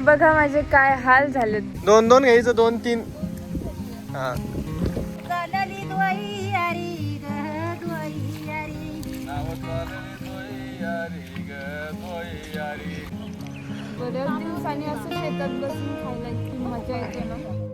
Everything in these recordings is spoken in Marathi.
बघा माझे काय हाल झाले दोन दोन घ्यायचं दोन तीन. हा. बऱ्याच दिवसांनी असं शेतात बसून खायला इतकी मजा येते ना.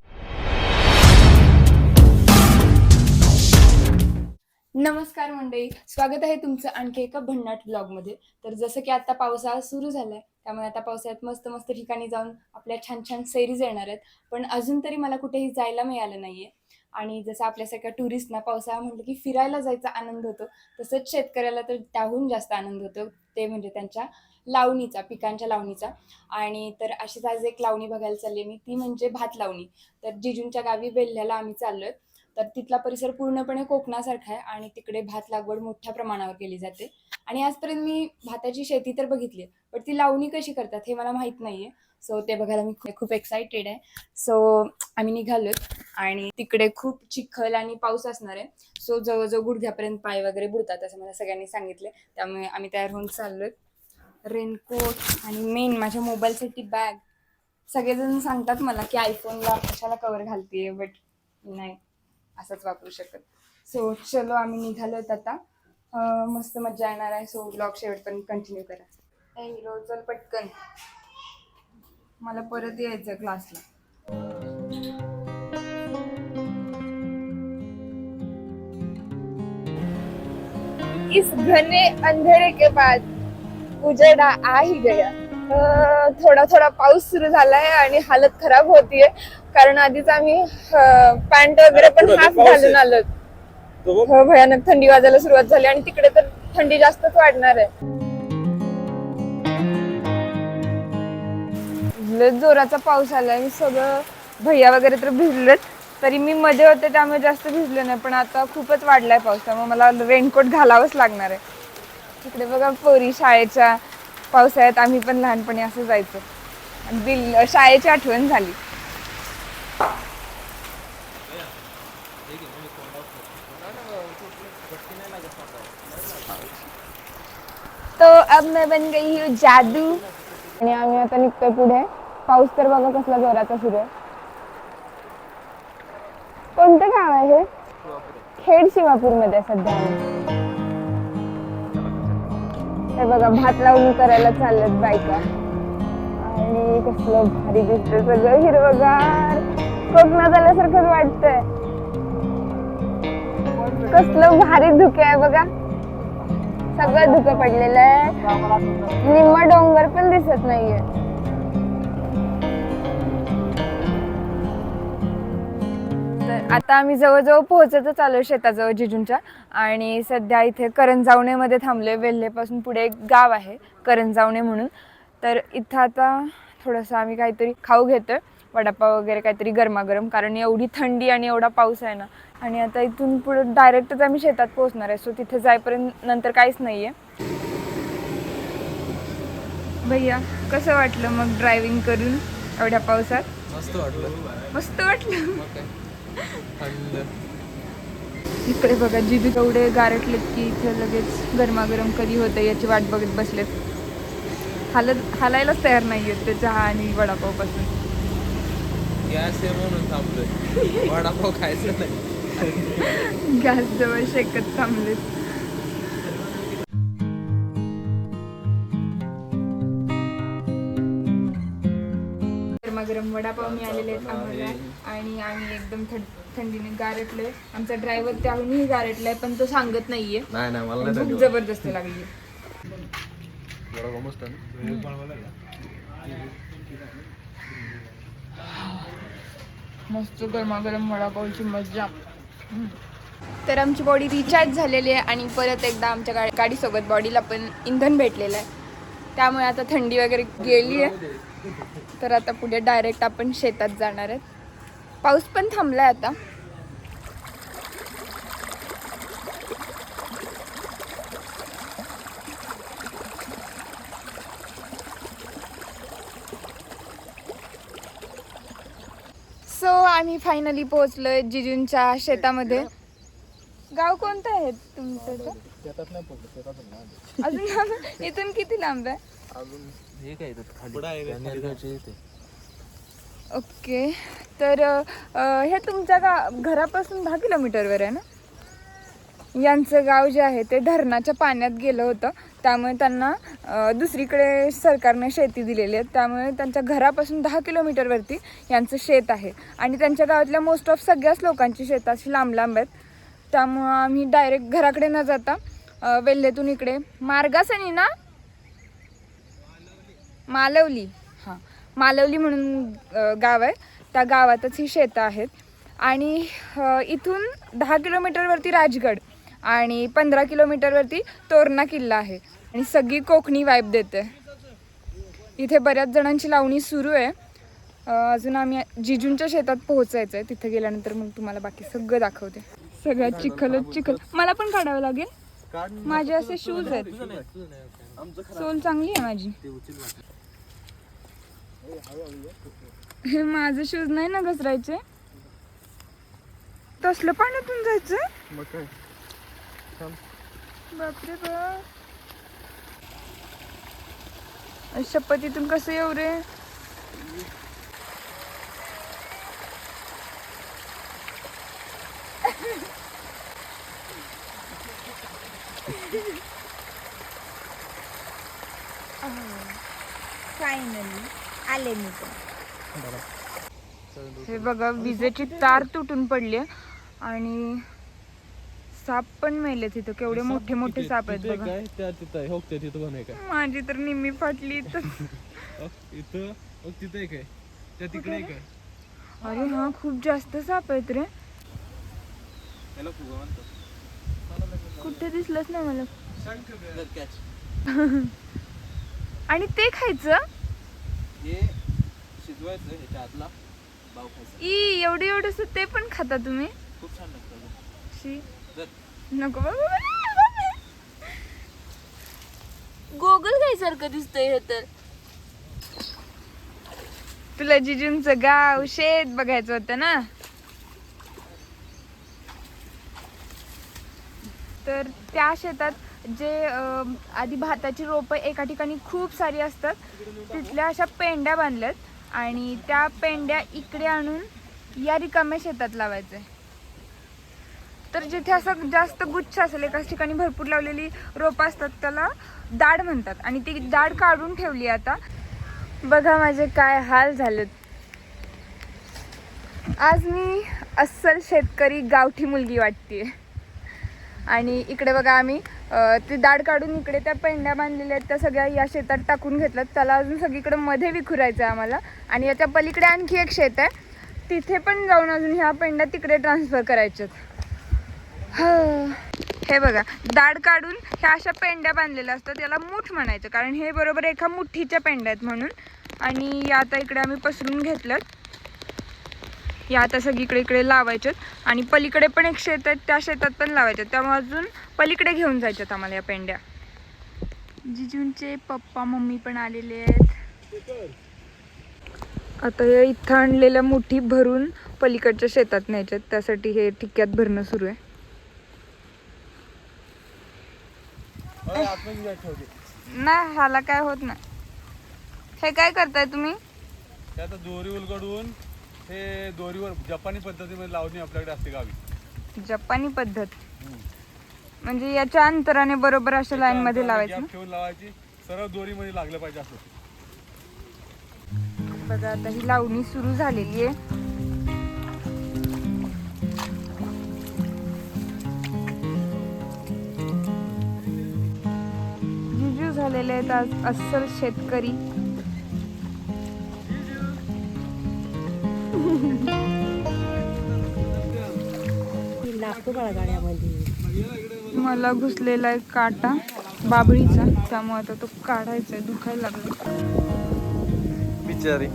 नमस्कार मंडळी स्वागत आहे तुमचं आणखी एका भन्नाट ब्लॉगमध्ये तर जसं की आता पावसाळा सुरू झालाय त्यामुळे आता पावसाळ्यात मस्त मस्त ठिकाणी जाऊन आपल्या छान छान सैरीज येणार आहेत. पण अजून तरी मला कुठेही जायला मिळालं नाहीये. आणि जसं आपल्यासारख्या टुरिस्टना पावसाळा म्हटलं की फिरायला जायचा आनंद होतो तसंच शेतकऱ्याला तर त्याहून जास्त आनंद होतो. ते म्हणजे त्यांच्या लावणीचा पिकांच्या लावणीचा. आणि तर अशीच आज एक लावणी बघायला चालली मी ती म्हणजे भात लावणी तर जिजूंच्या गावी वेल्ह्याला आम्ही चाललो आहे तर तिथला परिसर पूर्णपणे कोकणासारखा आहे आणि तिकडे भात लागवड मोठ्या प्रमाणावर केली जाते. आणि आजपर्यंत मी भाताची शेती तर बघितली आहे पण ती लावणी कशी करतात हे मला माहीत नाहीये. सो ते बघायला मी खूप एक्सायटेड आहे. सो आम्ही निघालो आणि तिकडे खूप चिखल आणि पाऊस असणार आहे. सो जवळजवळ गुडघ्यापर्यंत पाय वगैरे बुडतात असं मला सगळ्यांनी सांगितले त्यामुळे आम्ही तयार होऊन चाललोय. रेनकोट आणि मेन माझ्या मोबाईलसाठी बॅग सगळेजण सांगतात मला की आयफोनला कशाला कवर घालते बट नाही. असंच वापरू शकत. सो चलो आम्ही निघालोत आता. अं, मस्त मजा येणार आहे. सो ब्लॉग शेवटपर्यंत कंटिन्यू करा. ए चल पटकन. मला परत यायचं क्लासला इस घने अंधेरे के बाद उजड़ा आ ही गया. थोडा थोडा पाऊस सुरू झालाय आणि हालत खराब होतीये. कारण आधीच आम्ही पॅन्ट वगैरे पण हाफ. घालून आलो. हो भयानक थंडी वाजायला सुरुवात झाली आणि तिकडे तर थंडी जास्तच वाढणार आहे. जोराचा पाऊस आलाय. मी सगळं भैया वगैरे तर भिजलेत. तरी मी मध्ये होते त्यामुळे जास्त भिजले नाही. पण आता खूपच वाढलाय पाऊस. त्यामुळे मला रेनकोट घालावंच लागणार आहे. तिकडे बघा पोरी शाळेच्या पावसाळ्यात आम्ही पण लहानपणी असं जायचो. आणि बिल शाळेची आठवण झाली. तो अब मैं बन गई हूँ जादू. आणि आम्ही आता निघतोय पुढे. पाऊस तर बघा कसला जोराचा सुरू आहे कोणतं गाव आहे हे? खेड शिवापूरमध्ये सध्या. हे बघा भात लावून करायला चाललेत बायका. आणि कसलं भारी दिसतंय सगळं हिरवगार. कोकणात आल्यासारखंच वाटतंय. कसलं भारी धुके आहे बघा. सगळं धुकं पडलेलं आहे. निम्मा डोंगर पण दिसत नाहीये. आता आम्ही जवळजवळ पोहोचतच आलो शेताजवळ जिजूंच्या. आणि सध्या इथे करंजावणेमध्ये थांबले वेल्हेपासून पुढे एक गाव आहे करंजावणे म्हणून. तर इथं आता थोडंसं आम्ही काहीतरी खाऊ घेतोय. वडापाव वगैरे काहीतरी गरमागरम कारण एवढी थंडी आणि एवढा पाऊस आहे ना. आणि आता इथून पुढे डायरेक्टच आम्ही शेतात पोहोचणार आहे. सो तिथे जाईपर्यंत नंतर काहीच नाहीये. भैया कसं वाटलं मग ड्रायव्हिंग करून एवढ्या पावसात? मस्त वाटलं. मस्त वाटलं. इकडे बघा जिजू तेवढे गारटलेत की इथे लगेच गरमागरम कधी होतं याची वाट बघत बसलेत. हालत हालायलाच तयार नाही आहेत ते चहा आणि वडापावपासून. गॅस आहे म्हणून थांबलोय. वडापाव खायचं नाही. गॅस जवळ शेकत थांबलेत. वडापाव मिळालेले आहेत आम्हाला. आणि आम्ही एकदम थंड थंडीने गारटलोय. आमचा ड्रायव्हर त्याहूनही गारटलाय पण तो सांगत नाहीये. नाही नाही मला पण नाही भूक थंडी जबरदस्त लागली. मस्त गरमागरम वडापावची मज्जा. तर आमची बॉडी रिचार्ज झालेली आहे आणि परत एकदा आमच्या गाडी गाडीसोबत बॉडीला पण इंधन भेटलेलं आहे. त्यामुळे आता थंडी वगैरे गेली आहे. तर आता पुढे डायरेक्ट आपण शेतात जाणार आहेत. पाऊस पण थांबलाय आता. सो आम्ही फायनली पोहोचलोय जिजूंच्या शेतामध्ये. गाव कोणतं आहे तुमचं. अजून इथून किती लांब आहे? हे काय खाली. ओके. तर अ, हे तुमच्या गा घरापासून दहा किलोमीटरवर आहे ना? यांचं गाव जे आहे ते धरणाच्या पाण्यात गेलं होतं. त्यामुळे त्यांना अ, दुसरीकडे सरकारने शेती दिलेली आहे. त्यामुळे त्यांच्या घरापासून दहा किलोमीटरवरती यांचं शेत आहे. आणि त्यांच्या गावातल्या मोस्ट ऑफ सगळ्याच लोकांची शेतं अशी लांब लांब आहेत. त्यामुळं आम्ही डायरेक्ट घराकडे न जाता अ, वेल्हेतून इकडे मार्गासनी ना मालवली. हां. मालवली म्हणून गाव आहे. त्या गावातच ही शेतं आहेत. आणि इथून दहा किलोमीटरवरती राजगड आणि पंधरा किलोमीटरवरती तोरणा किल्ला आहे. आणि सगळी कोकणी वाईब देते. इथे बऱ्याच जणांची लावणी सुरू आहे. अजून आम्ही जिजूंच्या शेतात पोहोचायचं आहे तिथे गेल्यानंतर मग तुम्हाला बाकी सगळं दाखवते. सगळ्यात चिखलच चिखल. मला पण काढावं लागेल? माझे असे शूज आहेत. सोल चांगली आहे माझी. हे माझे शूज नाही ना घसरायचे? तसलं पाण्यातून जायचं? बापरे बाप. शपथीतून कसं येऊ रे फायनली आले मी हे बघा विजेची तार तुटून पडली आणि साप पण मेले तिथं केवढे मोठे मोठे साप आहेत बघा. काय? त्या तिथं आहे. हो त्या तिथं पण आहे. काय माझी तर निम्मी फाटली तर अहो, इथं अहो, तिथं एक आहे. त्या तिकडे एक आहे. अरे हा खूप जास्त साप आहेत रे. त्याला फुगा म्हणतात कुठे दिसलंच नाही मला? आणि ते खायचं? हे शिजवायचं ह्याच्या आतला भाव खायचा. ई एवढं एवढंस ते पण खाता तुम्ही? खूप छान लागतं शी. जर नको बाबा. गोगल काय सारखं दिसतंय हे तर. तुला जिजूंचं गाव शेत बघायचं होतं ना? तर त्या शेतात जे आधी भाताची रोपं एका ठिकाणी खूप सारी असतात तिथल्या अशा पेंड्या बांधल्यात आणि त्या पेंड्या इकडे आणून या रिकाम्या शेतात लावायचे. तर जिथे असं जास्त गुच्छ असेल एकाच ठिकाणी भरपूर लावलेली रोपं असतात त्याला दाढ म्हणतात आणि ती दाढ काढून ठेवली आता. बघा माझे काय हाल झालेत. आज मी अस्सल शेतकरी गावठी मुलगी वाटते आणि इकडे बघा आम्ही ते दाड काढून इकडे त्या पेंड्या बांधलेल्या आहेत त्या सगळ्या या शेतात टाकून घेतल्यात. त्याला अजून सगळीकडे मध्ये विखुरायचं आहे आम्हाला. आणि याच्या पलीकडे आणखी एक शेत आहे. तिथे पण जाऊन अजून ह्या पेंड्या तिकडे ट्रान्सफर करायच्यात हे. बघा दाड काढून ह्या अशा पेंड्या बांधलेल्या असतात. याला मूठ म्हणायचं कारण हे बरोबर एका मुठीच्या पेंड्या आहेत म्हणून. आणि या आता इकडे आम्ही पसरून घेतलं या आता सगळीकडे इकडे लावायच्यात आणि पलीकडे पण एक शेत आहे त्या शेतात पण लावायच्यात त्यामुळे अजून पलीकडे घेऊन जायच्यात आम्हाला या पेंड्या. जिजूंचे पप्पा मम्मी पण आलेले आहेत. आता या इथं आणलेल्या मुठी भरून पलीकडच्या शेतात न्यायच्यात. त्यासाठी हे ठिक्क्यात भरणं सुरू आहे. नाही ह्याला काय होत नाही. हे काय करताय तुम्ही? दोरी उलगडून हे दोरीवर जपानी पद्धतीमध्ये लावणी आपल्याकडे असते गावी. जपानी पद्धत. म्हणजे याच्या अंतराने बरोबर अशा लाईन मध्ये लावायचं गॅप ठेवून लावायची. सरळ दोरीमध्ये लागलं पाहिजे असं. ना? बघा आता ही लावणी सुरू झालेली आहे. जिजू झालेले आहेत आज अस्सल शेतकरी. मला घुसलेला आहे काटा बाबळीचा त्यामुळे आता तो काढायचा आहे दुखायला लागला बिचारी.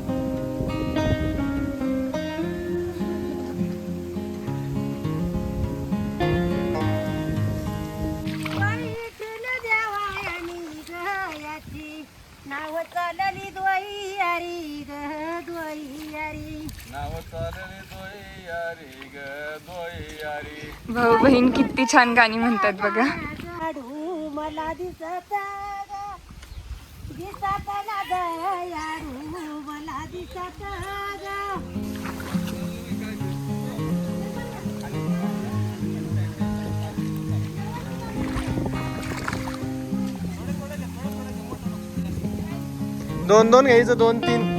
भाऊ बहीण किती छान गाणी म्हणतात बघा. झाडू मला दिसत ग दिसत ना ग यारू मला दिसत ग. दोन दोन घ्यायचं दोन तीन.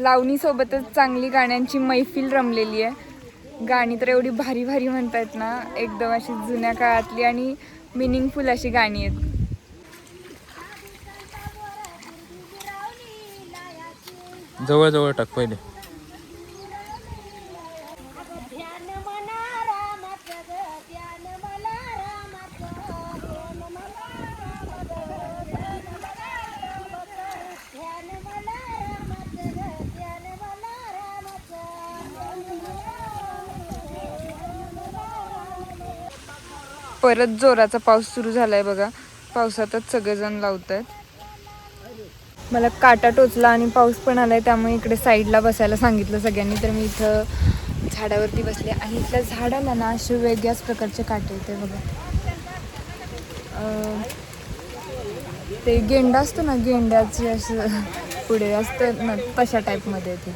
लावणीसोबतच चांगली गाण्यांची मैफिल रमलेली आहे. गाणी तर एवढी भारी भारी म्हणतायत ना एकदम अशी जुन्या काळातली आणि मिनिंगफुल अशी गाणी आहेत. जवळ जवळ टाक पहिले. परत जोराचा पाऊस सुरू झालाय बघा. पावसातच सगळेजण लावत आहेत मला काटा टोचला आणि पाऊस पण आलाय त्यामुळे इकडे साईडला बसायला सांगितलं सगळ्यांनी. तर मी इथं झाडावरती बसले आणि इथल्या झाडाला ना असे वेगळ्याच प्रकारचे काटे येते बघा. ते गेंडा असतो ना गेंड्याचे असं पुढे असतं ना तशा टाईपमध्ये ते.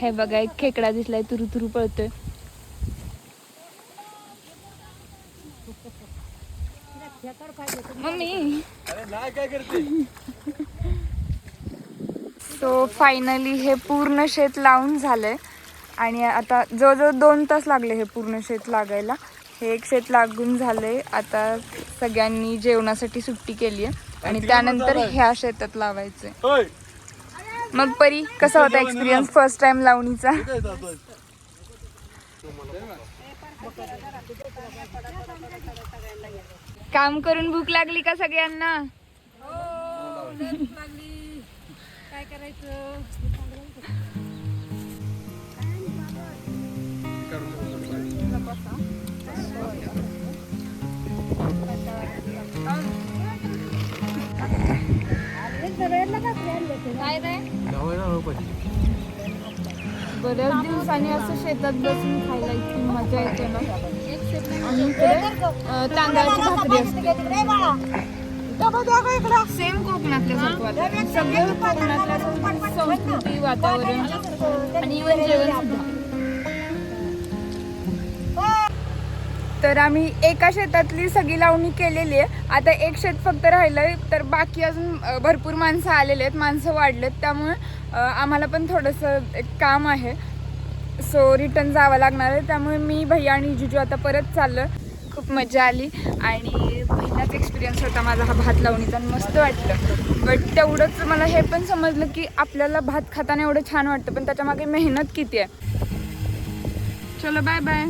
हे बघा एक खेकडा दिसलाय तुरु तुरु पळतोय. मम्मी. सो फायनली हे पूर्ण शेत लावून झालंय. आणि आता जवळजवळ दोन तास लागले हे पूर्ण शेत लागायला. हे एक शेत लागून झालंय. आता सगळ्यांनी जेवणासाठी सुट्टी केली आहे आणि त्यानंतर ह्या शेतात लावायचंय होय. मग परी कसा होता एक्सपिरियन्स फर्स्ट टाइम लावणीचा? काम करून भूक लागली का सगळ्यांना? काय करायचं? बऱ्याच दिवसांनी असं शेतात बसून खायला इतकी मजा येते ना. आणि इकडे तांदळाची भाकरी असते. सेम कोकणातल्या सगळं कोकणातल्या संस्कृती वातावरण आणि इवन जेवण सुद्धा. तर आम्ही एका शेतातली सगळी लावणी केलेली आहे. आता एक शेत फक्त राहिलंय तर बाकी अजून भरपूर माणसं आलेले आहेत. माणसं वाढलेत त्यामुळे आम्हाला पण थोडंसं एक काम आहे. सो रिटर्न जावं लागणार आहे. त्यामुळे मी भैया आणि जिजू आता परत चाललं खूप मजा आली. आणि पहिलाच एक्सपिरियन्स होता माझा हा भात लावणीचा. तर मस्त वाटलं. बट तेवढंच मला हे पण समजलं की आपल्याला भात खाताना एवढं छान वाटतं. पण त्याच्यामागे मेहनत किती आहे? चलो बाय बाय